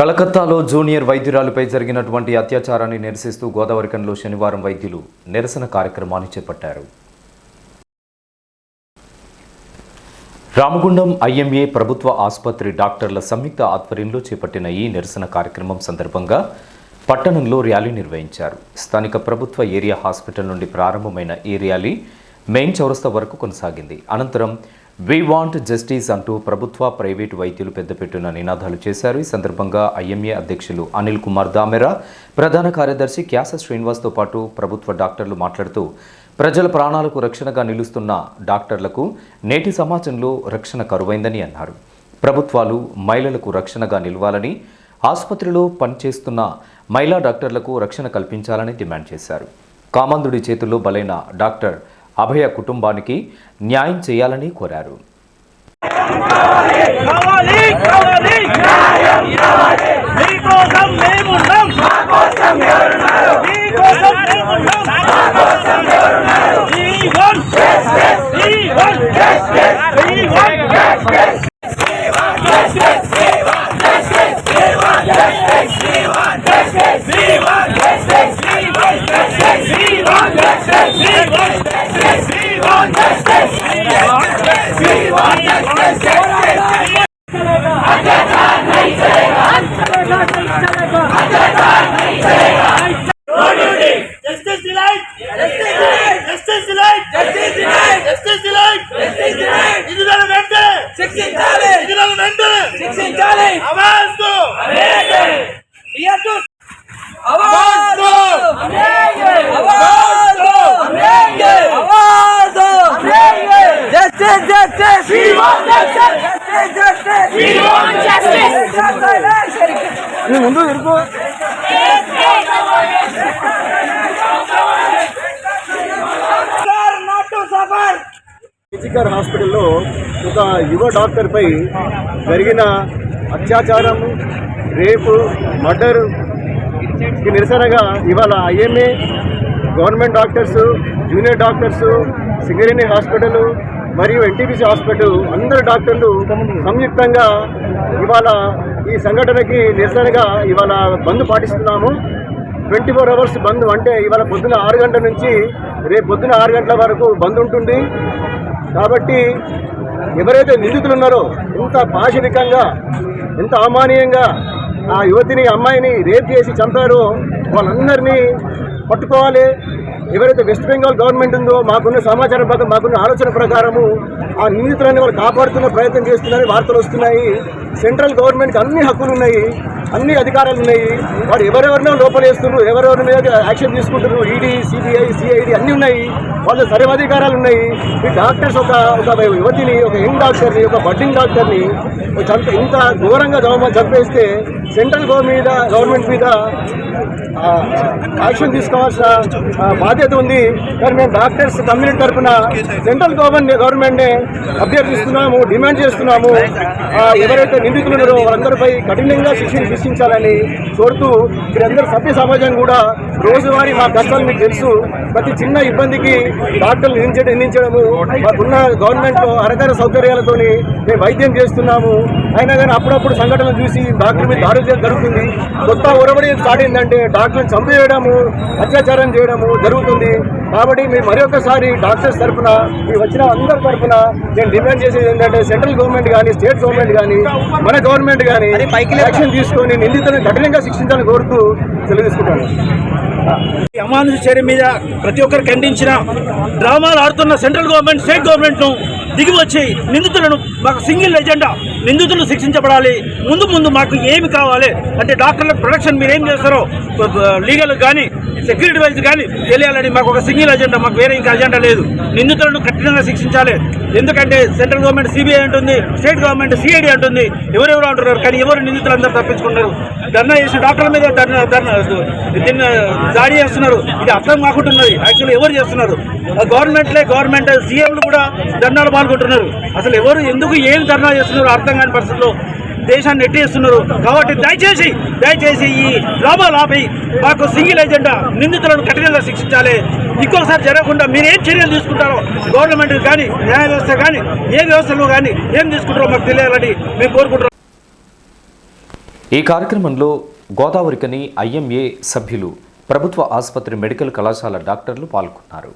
కలకత్తాలో జూనియర్ వైద్యురాలుపై జరిగినటువంటి అత్యాచారాన్ని నిరసిస్తూ గోదావరికంలో శనివారం వైద్యులు నిరసన కార్యక్రమాన్ని చేపట్టారు. రామగుండం ఐఎంఏ ప్రభుత్వ ఆసుపత్రి డాక్టర్ల సంయుక్త ఆధ్వర్యంలో చేపట్టిన ఈ నిరసన కార్యక్రమం సందర్భంగా పట్టణంలో ర్యాలీ నిర్వహించారు. స్థానిక ప్రభుత్వ ఏరియా హాస్పిటల్ నుండి ప్రారంభమైన ఈ ర్యాలీ మెయిన్ చౌరస్తా వరకు కొనసాగింది. అనంతరం వి వాంట్ జస్టిస్ అంటూ ప్రభుత్వ ప్రైవేటు వైద్యులు పెద్దపెట్టున నినాదాలు చేశారు. ఈ సందర్భంగా ఐఎంఏ అధ్యక్షులు అనిల్ కుమార్ దామెరా ప్రధాన కార్యదర్శి క్యాస శ్రీనివాస్తో పాటు ప్రభుత్వ డాక్టర్లు మాట్లాడుతూ ప్రజల ప్రాణాలకు రక్షణగా నిలుస్తున్న డాక్టర్లకు నేటి సమాజంలో రక్షణ కరువైందని అన్నారు. ప్రభుత్వాలు మహిళలకు రక్షణగా నిలవాలని ఆసుపత్రిలో పనిచేస్తున్న మహిళా డాక్టర్లకు రక్షణ కల్పించాలని డిమాండ్ చేశారు. కామందుడి చేతుల్లో బలైన డాక్టర్ అభయ కుటుంబానికి న్యాయం చేయాలని కోరారు. justice! We want justice! Justice, justice! We want justice! ఇది ముందు ఇరుకో కిజికర్ హాస్పిటల్లో ఒక యువ డాక్టర్పై జరిగిన అత్యాచారం రేపు మర్డర్ నిరసనగా ఇవాళ IMA government doctors junior doctors Singareni hospital మరియు ఎన్టీపీసీ హాస్పిటల్ అందరు డాక్టర్లు సంయుక్తంగా ఇవాళ ఈ సంఘటనకి నిరసనగా ఇవాళ బంద్ పాటిస్తున్నాము. ట్వంటీ ఫోర్ అవర్స్ బంద్ అంటే ఇవాళ పొద్దున ఆరు గంటల నుంచి రేపు పొద్దున ఆరు గంటల వరకు బంద్ ఉంటుంది. కాబట్టి ఎవరైతే నిందితులు ఉన్నారో ఇంత పాశవికంగా ఎంత అమానీయంగా ఆ యువతిని అమ్మాయిని రేప్ చేసి చంపారో వాళ్ళందరినీ పట్టుకోవాలి. ఎవరైతే వెస్ట్ బెంగాల్ గవర్నమెంట్ ఉందో మాకున్న సమాచారం ప్రకారం మాకున్న ఆలోచన ప్రకారము ఆ నిందితులని వాళ్ళు కాపాడుతున్న ప్రయత్నం చేస్తున్నారని వార్తలు వస్తున్నాయి. సెంట్రల్ గవర్నమెంట్కి అన్ని హక్కులు ఉన్నాయి అన్ని అధికారాలు ఉన్నాయి. వాడు ఎవరెవరినో లోపలేస్తున్నారు ఎవరెవరి మీద యాక్షన్ తీసుకుంటున్నారు ఈడీ సిబిఐ సిఐడి అన్నీ ఉన్నాయి. వాళ్ళ సర్వాధికారాలు ఉన్నాయి. ఈ డాక్టర్స్ ఒక ఒక యువతిని ఒక యంగ్ డాక్టర్ని ఒక బడ్డింగ్ డాక్టర్ని చంప ఇంత ఘోరంగా చంపేస్తే సెంట్రల్ గో మీద గవర్నమెంట్ మీద యాక్షన్ తీసుకోవాల్సిన బాధ్యత ఉంది. కానీ మేము డాక్టర్స్ కమ్యూనిటీ తరఫున సెంట్రల్ గవర్నమెంట్ గవర్నమెంట్ని అభ్యర్థిస్తున్నాము డిమాండ్ చేస్తున్నాము. ఎవరైతే నిందితులు ఉన్నారో వారందరిపై కఠినంగా శిక్షణ శిక్షించాలని కోరుతూ మీరందరూ సభ్య సమాజం కూడా రోజువారీ మా కష్టాలు మీకు తెలుసు. ప్రతి చిన్న ఇబ్బందికి డాక్టర్లు నిందించడం నిందించడము మాకున్న గవర్నమెంట్ అరకర సౌకర్యాలతోని మేము వైద్యం చేస్తున్నాము. అయినా కానీ అప్పుడప్పుడు సంఘటనలు చూసి డాక్టర్ మీద చేయడం జరుగుతుంది. కొత్త ఒరబడి స్టార్ట్ అయిందంటే డాక్టర్ని చంపేయడము అత్యాచారం చేయడము జరుగుతుంది. కాబట్టి మేము మరొకసారి డాక్టర్స్ తరఫున ఈ వచ్చిన అందరి తరఫున నేను డిమాండ్ చేసేది ఏంటంటే సెంట్రల్ గవర్నమెంట్ కానీ స్టేట్ గవర్నమెంట్ కానీ మన గవర్నమెంట్ కానీ యాక్షన్ తీసుకొని నిందితులను కఠినంగా శిక్షించాలని కోరుతూ ఈ అమానుష చర్య మీద ప్రతి ఒక్కరు ఖండించిన డ్రామాలు ఆడుతున్న సెంట్రల్ గవర్నమెంట్ స్టేట్ గవర్నమెంట్ను దిగి వచ్చి నిందితులను మాకు సింగిల్ ఎజెండా నిందితులు శిక్షించబడాలి. ముందు ముందు మాకు ఏమి కావాలి? అంటే డాక్టర్లకు ప్రొడక్షన్ మీరు ఏం చేస్తారో లీగల్ కానీ సెక్యూరిటీ వైజ్ కానీ తెలియాలని మాకు ఒక సింగిల్ అజెండా మాకు వేరే ఇంకా అజెండా లేదు. నిందితులను కఠినంగా శిక్షించాలి. ఎందుకంటే సెంట్రల్ గవర్నమెంట్ సిబిఐ అంటుంది స్టేట్ గవర్నమెంట్ సిఐడి అంటుంది. ఎవరెవరు అంటున్నారు కానీ ఎవరు నిందితులు అందరూ తప్పించుకున్నారు ధర్నా చేసి డాక్టర్ల మీద ధర్నా ధర్నా దీన్ని దాడి చేస్తున్నారు. ఇది అర్థం కాకుంటున్నది. యాక్చువల్లీ ఎవరు చేస్తున్నారు? గవర్నమెంట్లే గవర్నమెంట్ సీఎంలు కూడా ధర్నాలు పాల్గొంటున్నారు. అసలు ఎవరు ఎందుకు ఏం ధర్నా చేస్తున్నారు అర్థం కాని పరిస్థితుల్లో దేశాన్ని నెట్టేస్తున్నారు. కాబట్టి దయచేసి దయచేసి ఈ డ్రామాలు ఆపి మాకు సింగిల్ ఎజెండా నిందితులను కఠినంగా శిక్షించాలి. ఇంకోసారి జరగకుండా మీరు ఏం చర్యలు తీసుకుంటారో గవర్నమెంట్ కానీ న్యాయ వ్యవస్థ కానీ ఏ వ్యవస్థలో కానీ ఏం తీసుకుంటారో మాకు తెలియాలని మేము కోరుకుంటున్నాం. ఈ కార్యక్రమంలో గోదావరికని ఐఎంఏ సభ్యులు ప్రభుత్వ ఆసుపత్రి మెడికల్ కళాశాల డాక్టర్లు పాల్గొన్నారు.